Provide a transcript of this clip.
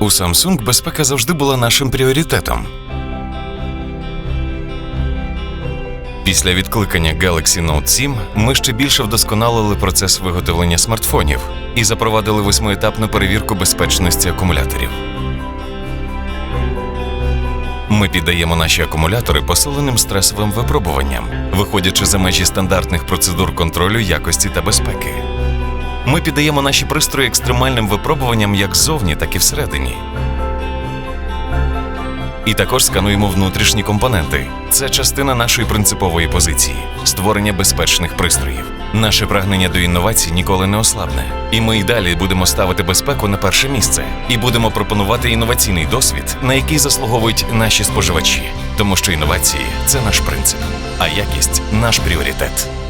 У Samsung безпека завжди була нашим пріоритетом. Після відкликання Galaxy Note 7 ми ще більше вдосконалили процес виготовлення смартфонів і запровадили восьмиетапну перевірку безпечності акумуляторів. Ми піддаємо наші акумулятори посиленим стресовим випробуванням, виходячи за межі стандартних процедур контролю якості та безпеки. Ми піддаємо наші пристрої екстремальним випробуванням як ззовні, так і всередині. І також скануємо внутрішні компоненти. Це частина нашої принципової позиції створення безпечних пристроїв. Наше прагнення до інновацій ніколи не ослабне. І ми й далі будемо ставити безпеку на перше місце і будемо пропонувати інноваційний досвід, на який заслуговують наші споживачі, тому що інновації це наш принцип, а якість наш пріоритет.